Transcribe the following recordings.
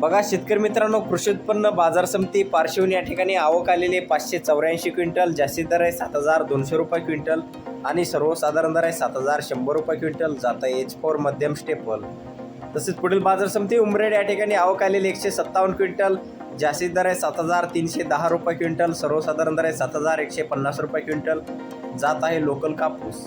बघा शेतकरी मित्रांनो कृषी उत्पन्न बाजार समिती पार्श्वून या ठिकाणी आवक आलेली पाचशे चौऱ्याऐंशी क्विंटल जास्तीत दर आहे सात हजार दोनशे रुपये क्विंटल आणि सर्वसाधारण दर आहे सात हजार शंभर रुपये क्विंटल. जाता आहे एच फोर मध्यम स्टेपल तसेच पुढील बाजार समिती उमरेड या ठिकाणी आवक आलेली एकशे सत्तावन्न क्विंटल जास्तीत दर आहे सात हजार तीनशे दहा रुपये क्विंटल. सर्वसाधारण दर आहे सात हजार एकशे पन्नास रुपये क्विंटल. जात आहे लोकल कापूस.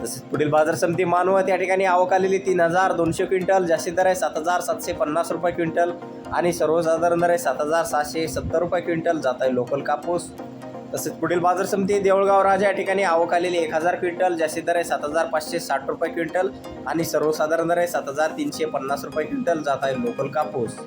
तसेच पुढील बाजार समिती मानवत या ठिकाणी आवक आलेली तीन हजार दोनशे क्विंटल जास्तीत दर आहे सात हजार सातशे पन्नास रुपये क्विंटल आणि सर्वसाधारण दर आहे सात हजार सहाशे सत्तर रुपये क्विंटल जात आहे लोकल कापूस. तसेच पुढील बाजार समिती देऊळगाव राजा या ठिकाणी आवक आलेली एक हजार क्विंटल जास्तीत दर आहे सात हजार पाचशे साठ रुपये क्विंटल आणि सर्वसाधारण दर आहे सात हजार तीनशे पन्नास रुपये क्विंटल जात आहे लोकल कापूस.